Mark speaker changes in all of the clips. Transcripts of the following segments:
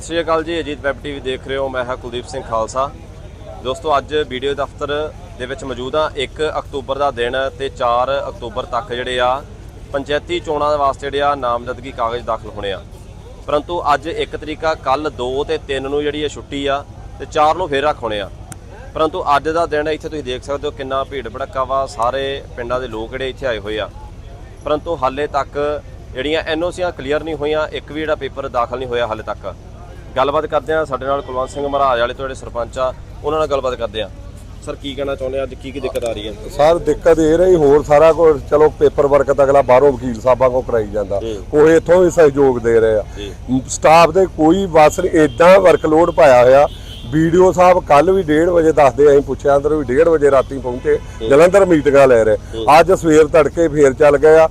Speaker 1: ਸਤਿ ਸ਼੍ਰੀ ਅਕਾਲ ਜੀ, Ajit web TV ਦੇਖ ਰਹੇ ਹੋ, ਮੈਂ ਹਾਂ ਕੁਲਦੀਪ ਸਿੰਘ ਖਾਲਸਾ। ਦੋਸਤੋ, ਅੱਜ ਵੀਡੀਓ ਦਫ਼ਤਰ ਦੇ ਵਿੱਚ ਮੌਜੂਦ ਹਾਂ। 1 ਅਕਤੂਬਰ ਦਾ ਦਿਨ ਤੇ 4 ਅਕਤੂਬਰ ਤੱਕ ਜਿਹੜੇ ਆ, ਪੰਚਾਇਤੀ ਚੋਣਾਂ ਦੇ ਵਾਸਤੇ ਜਿਹੜੇ ਆ ਨਾਮਜ਼ਦਗੀ ਕਾਗਜ਼ ਦਾਖਲ ਹੋਣੇ ਆ। ਪਰੰਤੂ ਅੱਜ ਇੱਕ ਤਰੀਕਾ ਕੱਲ 2 ਤੇ 3 ਨੂੰ ਜਿਹੜੀ ਇਹ ਛੁੱਟੀ ਆ, ਤੇ 4 ਨੂੰ ਫੇਰ ਰੱਖਣੇ ਆ। ਪਰੰਤੂ ਅੱਜ ਦਾ ਦਿਨ ਇੱਥੇ ਤੁਸੀਂ ਦੇਖ ਸਕਦੇ ਹੋ ਕਿੰਨਾ ਭੀੜ ਭੜੱਕਾ ਵਾ, ਸਾਰੇ ਪਿੰਡਾਂ ਦੇ ਲੋਕ ਜਿਹੜੇ ਇੱਥੇ ਆਏ ਹੋਏ ਆ। ਪਰੰਤੂ ਹਾਲੇ ਤੱਕ ਜਿਹੜੀਆਂ ਐਨਓਸੀਆਂ ਕਲੀਅਰ ਨਹੀਂ ਹੋਈਆਂ, ਇੱਕ ਵੀ ਜਿਹੜਾ ਪੇਪਰ ਦਾਖਲ ਨਹੀਂ ਹੋਇਆ ਹਾਲੇ ਤੱਕ। ਗੱਲਬਾਤ ਕਰਦੇ ਆ ਸਾਡੇ ਨਾਲ ਕੁਲਵੰਤ ਸਿੰਘ ਮਹਾਰਾਜ ਵਾਲੇ ਤੋਂ ਜਿਹੜੇ ਸਰਪੰਚ ਆ ਉਹਨਾਂ ਨਾਲ ਗੱਲਬਾਤ ਕਰਦੇ ਆ ਸਰ ਕੀ ਕਹਿਣਾ ਚਾਹੁੰਦੇ ਆ? ਅੱਜ ਕੀ ਕੀ ਦਿੱਕਤ ਆ ਰਹੀ ਹੈ?
Speaker 2: ਸਰ ਦਿੱਕਤ ਇਹ ਰਹੀ ਹੋਰ ਸਾਰਾ ਕੁਝ ਚਲੋ ਪੇਪਰ ਵਰਕ ਤਾਂ ਅਗਲਾ ਬਾਹਰੋਂ ਵਕੀਲ ਸਾਹਿਬਾਂ ਕੋ ਕਰਾਈ ਜਾਂਦਾ। ਕੋਈ ਇੱਥੋਂ ਵੀ ਸਹਿਯੋਗ ਦੇ ਰਹੇ ਆ। ਸਟਾਫ ਦੇ ਕੋਈ ਵਸ ਨਹੀਂ ਇਦਾਂ ਵਰਕਲੋਡ ਪਾਇਆ ਹੋਇਆ। ਵੀਡੀਓ ਸਾਹਿਬ ਕੱਲ ਵੀ 1:30 ਵਜੇ ਦੱਸਦੇ ਅਸੀਂ ਪੁੱਛਿਆ ਅੰਦਰ ਵੀ 1:30 ਵਜੇ ਰਾਤੀ ਪਹੁੰਚੇ ਜਲੰਧਰ ਮੀਟਿੰਗਾਂ ਲੈ ਰਹੇ। ਅੱਜ ਸਵੇਰ ਤੜਕੇ ਫੇਰ ਚੱਲ ਗਏ ਆ।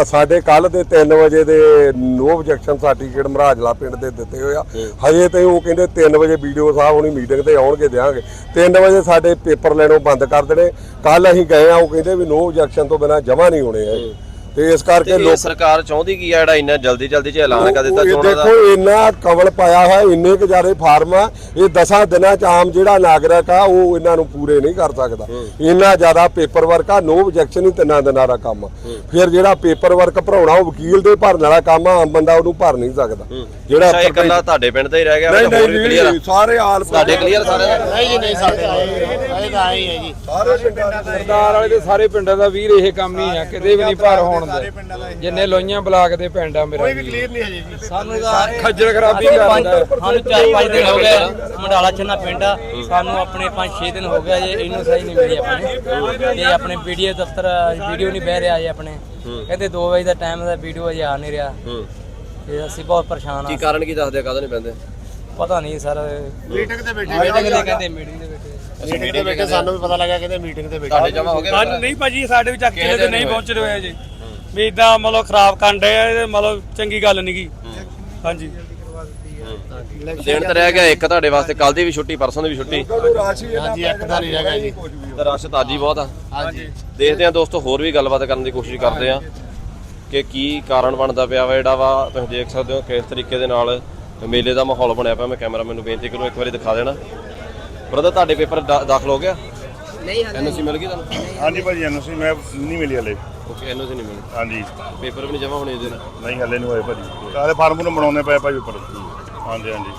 Speaker 2: ਅ- ਸਾਡੇ ਕੱਲ ਦੇ 3 ਵਜੇ ਦੇ ਨੋ ਆਬਜੈਕਸ਼ਨ ਸਰਟੀਫਿਕੇਟ ਮਹਾਰਾਜਲਾ ਪਿੰਡ ਦੇ ਦਿੱਤੇ ਹੋਏ ਆ। ਹਜੇ ਤੇ ਉਹ ਕਹਿੰਦੇ 3 ਵਜੇ ਵੀਡੀਓ ਸਾਹਿਬ ਹੁਣੀ ਮੀਟਿੰਗ ਤੇ ਆਉਣਗੇ ਦਿਆਂਗੇ 3 ਵਜੇ ਸਾਡੇ ਪੇਪਰ ਲੈਣੋਂ ਬੰਦ ਕਰ ਦੇਣੇ। ਕੱਲ ਅਸੀਂ ਗਏ ਆ ਉਹ ਕਹਿੰਦੇ ਵੀ ਨੋ ਆਬਜੈਕਸ਼ਨ ਤੋਂ ਬਿਨਾ ਜਮਾ ਨਹੀਂ ਹੋਣੇ ਹੈਗੇ। ਤੇ ਇਸ ਕਰਕੇ ਲੋਕ
Speaker 1: ਸਰਕਾਰ ਚਾਹੁੰਦੀ ਕੀ ਆ ਜਿਹੜਾ ਇੰਨਾ ਜਲਦੀ ਜਲਦੀ ਚ ਐਲਾਨ ਕਰ ਦਿੱਤਾ ਚੋਣਾਂ ਦਾ?
Speaker 2: ਦੇਖੋ ਇੰਨਾ ਕਵਲ ਪਾਇਆ ਹੋਇਆ ਇੰਨੇ ਕੁ ਜ਼ਿਆਦੇ ਫਾਰਮ ਆ ਇਹ 10 ਦਿਨਾਂ ਚ ਆਮ ਜਿਹੜਾ ਨਾਗਰਿਕ ਆ ਉਹ ਇਹਨਾਂ ਨੂੰ ਪੂਰੇ ਨਹੀਂ ਕਰ ਸਕਦਾ। ਇੰਨਾ ਜ਼ਿਆਦਾ ਪੇਪਰ ਵਰਕ ਆ ਨੋ ਆਬਜੈਕਸ਼ਨ ਹੀ ਤਿੰਨਾਂ ਦਿਨਾਂ ਦਾ ਕੰਮ ਆ। ਫਿਰ ਜਿਹੜਾ ਪੇਪਰ ਵਰਕ ਭਰਾਉਣਾ ਉਹ ਵਕੀਲ ਦੇ ਭਰਨ ਵਾਲਾ ਕੰਮ ਆ ਆਮ ਬੰਦਾ ਉਹਨੂੰ ਭਰ ਨਹੀਂ ਸਕਦਾ। ਜਿਹੜਾ
Speaker 1: ਅੱਛਾ ਇਹ ਤੁਹਾਡੇ ਪਿੰਡ ਦਾ ਹੀ ਰਹਿ ਗਿਆ
Speaker 2: ਨਹੀਂ ਨਹੀਂ ਸਾਰੇ ਆਲ
Speaker 1: ਤੁਹਾਡੇ ਕਲੀਅਰ ਸਾਰੇ?
Speaker 3: ਨਹੀਂ ਜੀ ਨਹੀਂ ਸਾਡੇ ਇਹ ਤਾਂ ਆਈ ਹੈ ਜੀ।
Speaker 2: ਸਾਰੇ ਪਿੰਡਾਂ ਦੇ
Speaker 4: ਸਰਦਾਰ ਵਾਲੇ ਦੇ ਸਾਰੇ ਪਿੰਡਾਂ ਦਾ ਵੀਰ ਇਹ ਕੰਮ ਹੀ ਆ ਕਿਤੇ ਵੀ ਨਹੀਂ ਭਰ ਹੋਣ ਦੇ ਜਿੰਨੇ ਲੋਈਆਂ ਬਲਾਕ ਦੇ ਪਿੰਡ ਆ ਮੇਰਾ ਵੀਰ।
Speaker 3: ਕਲੀਅਰ ਨਹੀਂ ਹੈ ਜੀ।
Speaker 5: ਸਾਨੂੰ ਤਾਂ
Speaker 4: ਖੱਜਲ ਖਰਾਬੀ ਕਰਦਾ
Speaker 5: ਸਾਨੂੰ ਚਾਰ ਪੰਜ ਦਿਨ ਹੋ ਗਏ ਮੰਡਾਲਾ ਛੰਨਾ ਪਿੰਡ ਆ। ਸਾਨੂੰ ਆਪਣੇ 5-6 ਦਿਨ ਹੋ ਗਏ ਜੇ ਇਹਨੂੰ ਸਹੀ ਨਹੀਂ ਮਿਲੀ ਆਪਣੇ। ਤੇ ਆਪਣੇ ਵੀਡੀਓ ਦਫ਼ਤਰ ਵੀਡੀਓ ਨਹੀਂ ਬਹਿ ਰਿਹਾ ਜੇ ਆਪਣੇ। ਕਹਿੰਦੇ 2 ਵਜੇ ਦਾ ਟਾਈਮ ਦਾ ਵੀਡੀਓ ਅਜੇ ਆ ਨਹੀਂ ਰਿਹਾ।
Speaker 1: ਹੂੰ।
Speaker 5: ਤੇ ਅਸੀਂ ਬਹੁਤ ਪਰੇਸ਼ਾਨ
Speaker 1: ਕੀ
Speaker 5: ਆ
Speaker 1: ਕਾਰਨ ਕੀ ਦੱਸਦੇ ਕਾਹਦੇ ਨਹੀਂ ਪੈਂਦੇ
Speaker 5: ਪਤਾ ਨਹੀਂ ਸਰ।
Speaker 3: ਮੀਟਿੰਗ ਤੇ ਬੈਠੇ
Speaker 5: ਮੀਟਿੰਗ ਦੇ ਕਹਿੰਦੇ ਮੀਟਿੰਗ ਦੇ ਵਿੱਚ
Speaker 3: ਮੀਟਿੰਗ ਤੇ ਬੈਠੇ ਸਾਨੂੰ ਵੀ ਪਤਾ ਲੱਗਾ ਕਹਿੰਦੇ ਮੀਟਿੰਗ ਤੇ ਬੈਠੇ
Speaker 1: ਤੁਹਾਡੇ ਜਮਾ ਹੋ ਗਏ
Speaker 6: ਨਹੀਂ ਭਾਜੀ ਸਾਡੇ ਵੀ ਚੱਕ ਕੇ
Speaker 1: ਦੇ
Speaker 6: ਤੇ ਨਹੀਂ
Speaker 1: ਨਹੀਂ
Speaker 6: ਪਹੁੰਚ ਰਹੇ ਜੀ। ਵੀ ਇਦਾਂ ਮਤਲਬ ਖਰਾਬ ਕਰਨ ਆ ਇਹ ਮਤਲਬ ਚੰਗੀ ਗੱਲ ਨਹੀਂ ਗੀ ਹਾਂਜੀ।
Speaker 1: ਦਿਨ ਤਾਂ ਰਹਿ ਗਿਆ ਇੱਕ ਤੁਹਾਡੇ ਵਾਸਤੇ ਕੱਲ ਦੀ ਵੀ ਛੁੱਟੀ ਪਰਸੋਂ ਦੀ ਵੀ ਛੁੱਟੀ।
Speaker 3: ਹਾਂਜੀ ਇੱਕ ਦਾ ਨਹੀਂ ਹੈਗਾ ਜੀ।
Speaker 1: ਤੇ ਰਸ਼ ਤਾਂ ਅੱਜ ਹੀ ਬਹੁਤ ਆ।
Speaker 3: ਹਾਂਜੀ।
Speaker 1: ਦੇਖਦੇ ਆ ਦੋਸਤੋ ਹੋਰ ਵੀ ਗੱਲਬਾਤ ਕਰਨ ਦੀ ਕੋਸ਼ਿਸ਼ ਕਰਦੇ ਆ ਕਿ ਕੀ ਕਾਰਨ ਬਣਦਾ ਪਿਆ ਵਾ ਜਿਹੜਾ ਵਾ ਤੁਸੀਂ ਦੇਖ ਸਕਦੇ ਹੋ ਕਿਸ ਤਰੀਕੇ ਦੇ ਨਾਲ ਮੇਲੇ ਦਾ ਮਾਹੌਲ ਬਣਿਆ ਪਿਆ। ਮੈਂ ਕੈਮਰਾਮੈਨ ਨੂੰ ਬੇਨਤੀ ਕਰੂੰ ਇੱਕ ਵਾਰੀ ਦਿਖਾ ਦੇਣਾ। ਬ੍ਰਦਰ ਤੁਹਾਡੇ ਪੇਪਰ ਦਾਖਲ ਹੋ ਗਿਆ? ਨਹੀਂ ਐਨਓਸੀ ਮਿਲ ਗਈ ਤੁਹਾਨੂੰ?
Speaker 7: ਹਾਂਜੀ ਭਾਜੀ ਐਨਓਸੀ ਮੈਂ ਨਹੀਂ ਮਿਲੀ ਹਲੇ।
Speaker 1: ਓਕੇ ਐਨਓਸੀ ਨਹੀਂ ਮਿਲੀ?
Speaker 7: ਹਾਂਜੀ।
Speaker 1: ਪੇਪਰ ਵੀ ਨਹੀਂ ਜਮਾ ਹੋਣੇ ਇਹਦੇ ਨਾਲ?
Speaker 7: ਨਹੀਂ ਹਲੇ ਨਹੀਂ ਹੋਏ ਭਾਜੀ। ਕਾਲੇ ਫਾਰਮ ਨੂੰ ਬਣਾਉਣੇ ਪਏ ਭਾਜੀ ਉੱਪਰ। ਹਾਂਜੀ ਹਾਂਜੀ।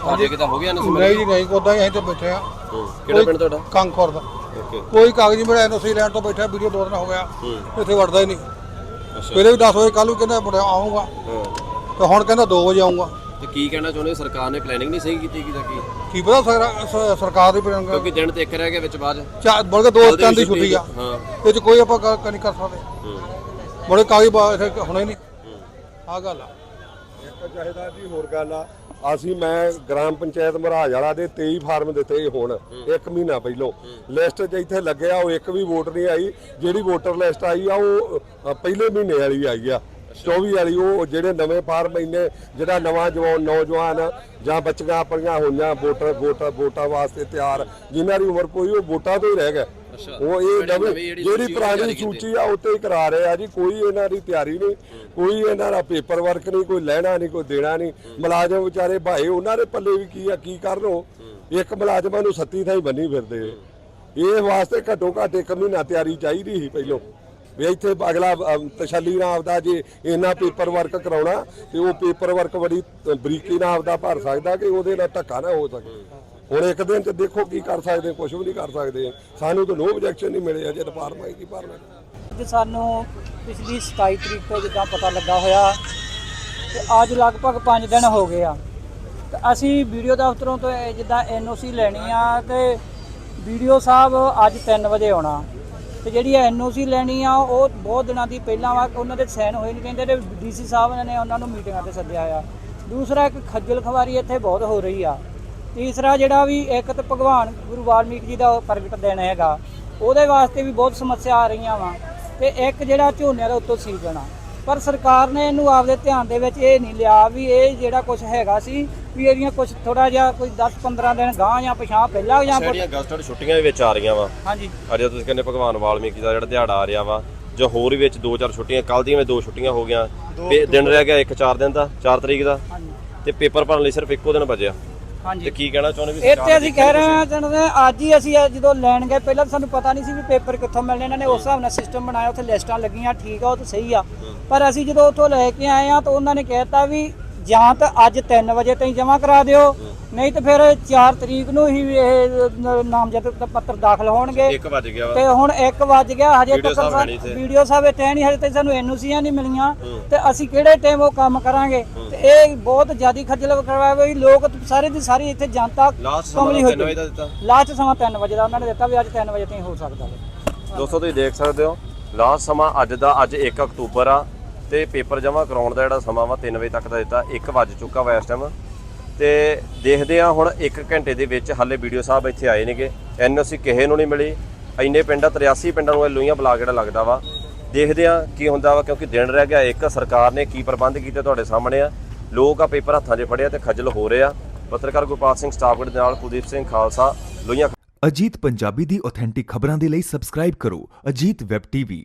Speaker 1: ਤੁਹਾਡੇ ਕਿਤਾ ਹੋ ਗਿਆ ਐਨਓਸੀ
Speaker 8: ਨਹੀਂ ਜੀ ਨਹੀਂ ਹੀ ਅਸੀਂ ਤੇ ਬੈਠੇ ਆ
Speaker 1: ਕਿਹੜਾ ਪਿੰਡ ਤੁਹਾਡਾ?
Speaker 8: ਕੰਖੌਰ ਦਾ ਕੋਈ ਕਾਗਜ਼ ਨਹੀਂ ਬਣਾਇਆ ਐਨਓਸੀ ਲੈਣ ਤੋਂ ਬੈਠਾ ਵੀਡੀਓ ਦੋ ਦਿਨ ਹੋ ਗਿਆ।
Speaker 1: ਹੂੰ।
Speaker 8: ਇੱਥੇ ਵੜਦਾ ਹੀ ਨਹੀਂ।
Speaker 1: ਅੱਛਾ।
Speaker 8: ਪਹਿਲੇ ਵੀ 10 ਵਜੇ ਕੱਲ ਨੂੰ ਕਹਿੰਦਾ ਬੜਾ ਆਉਂਗਾ
Speaker 1: ਹਾਂ।
Speaker 8: ਤੇ ਹੁਣ ਕਹਿੰਦਾ 2 ਵਜੇ ਆਉਂਗਾ
Speaker 1: ਤੇ ਕੀ ਕਹਿਣਾ ਚਾਹੁੰਦੇ ਸਰਕਾਰ ਨੇ ਪਲੈਨਿੰਗ ਨਹੀਂ ਸਹੀ ਕੀਤੀ ਕੀ ਦਾ ਕੀ
Speaker 8: ਕੀ ਪਤਾ ਸਰ- ਸ- ਸਰਕਾਰ ਦੀ
Speaker 1: ਕਿਉਂਕਿ ਦਿਨ ਤੇ ਇੱਕ ਰਹਿ ਗਿਆ ਵਿੱਚ ਬਾਅਦ
Speaker 8: ਚਾ। ਬਲਕਿ ਦੋ ਤਿੰਨ ਦੀ
Speaker 1: ਛੁੱਟੀ
Speaker 8: ਆ।
Speaker 1: ਹਾਂ।
Speaker 8: ਇਹ ਚ ਕੋਈ ਆਪਾਂ ਗੱਲ ਨਹੀਂ ਕਰ ਸਕਦੇ।
Speaker 1: ਹੂੰ।
Speaker 8: ਬੜੇ ਕਾਗਜ਼ ਬਾ- ਇੱਥੇ ਹੁਣੇ ਨਹੀਂ ਆ ਗੱਲ ਆ।
Speaker 2: ਇੱਕ ਚਾਹੀਦਾ ਜੀ ਹੋਰ ਗੱਲ ਆ। ਅਸੀਂ ਮੈਂ ਗ੍ਰਾਮ ਪੰਚਾਇਤ ਮਹਾਰਾਜ ਵਾਲਾ ਦੇ 23 ਫਾਰਮ ਦਿੱਤੇ ਹੁਣ ਇੱਕ ਮਹੀਨਾ ਪਹਿਲੋਂ। ਲਿਸਟ ਇੱਥੇ ਲੱਗਿਆ ਉਹ ਇੱਕ ਵੀ ਵੋਟ ਨਹੀਂ ਆਈ। ਜਿਹੜੀ ਵੋਟਰ ਲਿਸਟ ਆਈ ਆ ਉਹ ਅ, ਪਹਿਲੇ ਮਹੀਨੇ ਵਾਲੀ ਆਈ ਆ। 24 ਵਾਲੀ ਉਹ ਜਿਹੜੇ ਨਵੇਂ ਫਾਰਮ ਇੰਨੇ ਜਿਹੜਾ ਨਵਾਂ ਜਵਾਨ ਨੌਜਵਾਨ ਜਾਂ ਬੱਚੀਆਂ ਆਪਣੀਆਂ ਹੋਈਆਂ ਵੋਟਰ ਵੋਟਰ ਵੋਟਾਂ ਵਾਸਤੇ ਤਿਆਰ ਜਿਨ੍ਹਾਂ ਦੀ ਉਮਰ ਕੋਈ ਉਹ ਵੋਟਾਂ ਤੋਂ ਹੀ ਰਹਿ ਗਏ। ਉਹ ਇਹ
Speaker 1: ਜਿਹੜੀ
Speaker 2: ਨਵੀਂ
Speaker 1: ਜਿਹੜੀ
Speaker 2: ਪੁਰਾਣੀ। ਸੂਚੀ ਆ ਉੱਤੇ ਹੀ ਕਰਾ ਰਹੇ ਆ ਜੀ ਕੋਈ ਇਹਨਾਂ ਦੀ ਤਿਆਰੀ ਨਹੀਂ ਕੋਈ ਇਹਨਾਂ ਦਾ ਪੇਪਰ ਵਰਕ ਨਹੀਂ ਕੋਈ ਲੈਣਾ ਨਹੀਂ ਕੋਈ ਦੇਣਾ ਨਹੀਂ। ਮੁਲਾਜ਼ਮ ਵਿਚਾਰੇ ਭਾਏ ਉਹਨਾਂ ਦੇ ਪੱਲੇ ਵੀ ਕੀ ਆ ਕੀ ਕਰਨ ਉਹ? ਇੱਕ ਮੁਲਾਜ਼ਮਾਂ ਨੂੰ ਸੱਤੀ ਥਾਈ ਬੰਨੀ ਫਿਰਦੇ। ਇਹ ਵਾਸਤੇ ਘੱਟੋ ਘੱਟ ਇੱਕ ਮਹੀਨਾ ਤਿਆਰੀ ਚਾਹੀਦੀ ਸੀ ਪਹਿਲੋਂ। ਵੀ ਇੱਥੇ ਅਗਲਾ ਅਮ, ਤਸੱਲੀ ਨਾਲ ਆਪਦਾ ਜੇ ਇੰਨਾ ਪੇਪਰ ਵਰਕ ਕਰਾਉਣਾ ਤੇ ਉਹ ਪੇਪਰ ਵਰਕ ਬੜੀ ਬਰੀਕੀ ਨਾਲ ਆਪਦਾ ਭਰ ਸਕਦਾ ਕਿ ਉਹਦੇ ਨਾਲ ਧੱਕਾ ਨਾ ਹੋ ਸਕੇ। ਹੁਣ ਇੱਕ ਦਿਨ ਚ ਦੇਖੋ ਕੀ ਕਰ ਸਕਦੇ ਕੁਝ ਵੀ ਨਹੀਂ ਕਰ ਸਕਦੇ। ਸਾਨੂੰ ਤਾਂ ਨੋ ਆਬਜੈਕਸ਼ਨ ਨਹੀਂ ਮਿਲੇ ਅਜੇ ਡਿਪਾਰਟਮੈਂਟ ਕੀ ਭਰਨਾ
Speaker 9: ਅੱਜ ਸਾਨੂੰ ਪਿਛਲੀ 27 ਤਰੀਕ ਤੋਂ ਜਿੱਦਾਂ ਪਤਾ ਲੱਗਾ ਹੋਇਆ ਤੇ ਅੱਜ ਲਗਭਗ 5 ਦਿਨ ਹੋ ਗਏ ਆ। ਤੇ ਅਸੀਂ ਵੀਡੀਓ ਦਫ਼ਤਰੋਂ ਤੋਂ ਇਹ ਜਿੱਦਾਂ ਐਨਓਸੀ ਲੈਣੀ ਆ ਤੇ ਵੀਡੀਓ ਸਾਹਿਬ ਅੱਜ 3 ਵਜੇ ਆਉਣਾ। ਤੇ ਜਿਹੜੀ ਐਨਓਸੀ ਲੈਣੀ ਆ, ਉਹ ਬਹੁਤ ਦਿਨਾਂ ਦੀ ਪਹਿਲਾਂ ਵਾ, ਉਹਨਾਂ ਦੇ ਸਾਈਨ ਹੋਏ ਨਹੀਂ ਕਹਿੰਦੇ ਤੇ ਡੀਸੀ ਸਾਹਿਬ ਨੇ ਉਹਨਾਂ ਨੂੰ ਮੀਟਿੰਗਾਂ ਤੇ ਸੱਦਿਆ ਆ। ਦੂਸਰਾ ਇੱਕ ਖੱਜਲ ਖਵਾਰੀ ਇੱਥੇ ਬਹੁਤ ਹੋ ਰਹੀ ਆ। ਤੀਸਰਾ ਜਿਹੜਾ ਵੀ ਇੱਕ ਤੇ ਭਗਵਾਨ ਗੁਰੂ ਵਾਲਮੀਕ ਜੀ ਦਾ ਪ੍ਰਗਟ ਦਿਨ ਹੈਗਾ, ਉਹਦੇ ਵਾਸਤੇ ਵੀ ਬਹੁਤ ਸਮੱਸਿਆ ਆ ਰਹੀਆਂ ਵਾ। ਤੇ ਇੱਕ ਜਿਹੜਾ ਝੋਨੇ ਦਾ ਉੱਤੋਂ ਸੀਜ਼ਨ ਆ। ਪਰ ਸਰਕਾਰ ਨੇ ਇਹਨੂੰ ਆਪਦੇ ਧਿਆਨ ਦੇ ਵਿੱਚ ਇਹ ਨਹੀਂ ਲਿਆ ਵੀ ਇਹ ਜਿਹੜਾ ਕੁਝ ਹੈਗਾ ਸੀ ਵੀ ਇਹਦੀਆਂ ਕੁਝ ਥੋੜਾ ਜਿਹਾ ਕੋਈ 10 15 ਦਿਨ ਗਾਂ ਜਾਂ ਪਛਾਂ ਪਹਿਲਾਂ ਜਾਂ
Speaker 1: ਜਿਹੜੀਆਂ ਅਗਸਟ ਛੁੱਟੀਆਂ ਦੇ ਵਿੱਚ ਆ ਰਹੀਆਂ ਵਾ।
Speaker 9: ਹਾਂਜੀ।
Speaker 1: ਅੱਜ ਤੁਸੀਂ ਕਹਿੰਦੇ ਭਗਵਾਨ ਵਾਲਮੀਕੀ ਦਾ ਜਿਹੜਾ ਦਿਹਾੜਾ ਆ ਰਿਹਾ ਵਾ ਜਾਂ ਹੋਰ ਵੀ ਵਿੱਚ ਦੋ ਚਾਰ ਛੁੱਟੀਆਂ ਕੱਲ ਦੀਆਂ ਵੀ ਦੋ ਛੁੱਟੀਆਂ ਹੋ ਗਈਆਂ। ਦਿਨ ਰਹਿ ਗਿਆ ਇੱਕ 4 ਦਿਨ ਦਾ 4 ਤਰੀਕ ਦਾ। ਤੇ ਪੇਪਰ ਭਰਨ ਲਈ ਸਿਰਫ ਇੱਕੋ ਦਿਨ ਬਚਿਆ।
Speaker 9: ਹਾਂਜੀ।
Speaker 1: ਤੇ ਕੀ ਕਹਿਣਾ ਚਾਹੁੰਦੇ ਵੀ
Speaker 9: ਇੱਥੇ ਅਸੀਂ ਕਹਿ ਰਹੇ ਹਾਂ ਜਣਦੇ ਅੱਜ ਹੀ ਅਸੀਂ ਇਹ ਜਦੋਂ ਲੈਣ ਗਏ ਪਹਿਲਾਂ ਤਾਂ ਸਾਨੂੰ ਪਤਾ ਨਹੀਂ ਸੀ ਵੀ ਪੇਪਰ ਕਿੱਥੋਂ ਮਿਲਣੇ ਇਹਨਾਂ ਨੇ ਉਸ ਹਿਸਾਬ ਨਾਲ ਸਿਸਟਮ ਬਣਾਇਆ ਉੱਥੇ ਲਿਸਟਾਂ ਲੱਗੀਆਂ ਠੀਕ ਆ ਉਹ ਤਾਂ ਸਹੀ ਆ। ਪਰ ਅਸੀਂ ਜਦੋਂ ਉੱਥੋਂ ਲੈ ਕੇ ਆਏ ਆ ਤਾਂ ਉਹਨਾਂ ਨੇ ਕਹਿਤਾ ਵੀ ਜਾਂ ਤਾਂ ਅੱਜ 3 ਵਜੇ ਤਾਈਂ ਜਮ੍ਹਾਂ ਕਰਾ ਦਿਓ ਨਹੀਂ ਤਾਂ ਫਿਰ 4 ਤਰੀਕ ਨੂੰ ਹੀ ਇਹ ਨਾਮਜ਼ਦ ਪੱਤਰ ਦਾਖਲ ਹੋਣਗੇ।
Speaker 1: 1 ਵਜ ਗਿਆ
Speaker 9: ਤੇ ਹੁਣ 1 ਵਜ ਗਿਆ ਹਜੇ ਤੱਕ
Speaker 1: ਹੈ।
Speaker 9: ਵੀਡੀਓ ਸਾਹਿਬ ਇੱਥੇ ਨਹੀਂ ਹਜੇ ਤੱਕ ਸਾਨੂੰ ਐਨਓਸੀਆਂ ਨਹੀਂ ਮਿਲੀਆਂ। ਤੇ ਅਸੀਂ ਕਿਹੜੇ ਟਾਈਮ ਉਹ ਕੰਮ ਕਰਾਂਗੇ? ਤੇ ਇਹ ਬਹੁਤ ਜ਼ਿਆਦਾ ਖੱਜਲ ਕਰਵਾਇਆ ਵੀ ਲੋਕ ਸਾਰੇ ਦੀ ਸਾਰੀ ਇੱਥੇ ਜਨਤਾ
Speaker 1: ਲਾਸਟ ਸਮਾਂ
Speaker 9: ਕਮਲੀ ਹੋਈ
Speaker 1: 3 ਵਜੇ ਦਾ ਦਿੱਤਾ।
Speaker 9: ਲਾਸਟ ਸਮਾਂ 3 ਵਜੇ ਦਾ ਉਹਨਾਂ ਨੇ ਦਿੱਤਾ ਵੀ ਅੱਜ 3 ਵਜੇ ਤਾਈਂ ਹੋ ਸਕਦਾ ਵਾ।
Speaker 1: ਦੋਸਤੋ ਤੁਸੀਂ ਦੇਖ ਸਕਦੇ ਹੋ ਲਾਸਟ ਸਮਾਂ ਅੱਜ ਦਾ ਅੱਜ 1 ਅਕਤੂਬਰ ਆ। ਤੇ ਪੇਪਰ ਜਮ੍ਹਾਂ ਕਰਾਉਣ ਦਾ ਜਿਹੜਾ ਸਮਾਂ ਵਾ 3 ਵਜੇ ਤੱਕ ਦਾ ਦਿੱਤਾ 1 ਵੱਜ ਚੁੱਕਾ ਵਾ ਇਸ ਟਾਈਮ ਤੇ ਦੇਖਦੇ ਆ ਹੁਣ 1 ਘੰਟੇ ਦੇ ਵਿੱਚ ਹਾਲੇ ਵੀਡੀਓ ਸਾਹਿਬ ਇੱਥੇ ਆਏ ਨੇਗੇ। ਐਨਓਸੀ ਕਿਸੇ ਨੂੰ ਨਹੀਂ ਮਿਲੀ। ਇੰਨੇ ਪਿੰਡਾਂ 83 ਪਿੰਡਾਂ ਨੂੰ ਇਹ ਲੋਹੀਆਂ ਬਲਾਕ ਜਿਹੜਾ ਲੱਗਦਾ ਵਾ। ਦੇਖਦੇ ਆ ਕੀ ਹੁੰਦਾ ਵਾ, ਕਿਉਂਕਿ ਦਿਨ ਰਹਿ ਗਿਆ। ਇੱਕ ਸਰਕਾਰ ਨੇ ਕੀ ਪ੍ਰਬੰਧ ਕੀਤੇ ਤੁਹਾਡੇ ਸਾਹਮਣੇ ਆ। ਲੋਕ ਆ ਪੇਪਰ ਹੱਥਾਂ 'ਚ ਫੜਿਆ ਤੇ ਖੱਜਲ ਹੋ ਰਹੇ ਆ। ਪੱਤਰਕਾਰ ਗੁਰਪਾਲ ਸਿੰਘ ਸਟਾਫਗੜ ਦੇ ਨਾਲ ਕੁਲਦੀਪ ਸਿੰਘ ਖਾਲਸਾ, ਲੋਹੀਆਂ
Speaker 10: ਅਜੀਤ ਪੰਜਾਬੀ ਦੀ ਆਥੈਂਟਿਕ ਖਬਰਾਂ ਦੇ ਲਈ ਸਬਸਕ੍ਰਾਈਬ ਕਰੋ। Ajit web TV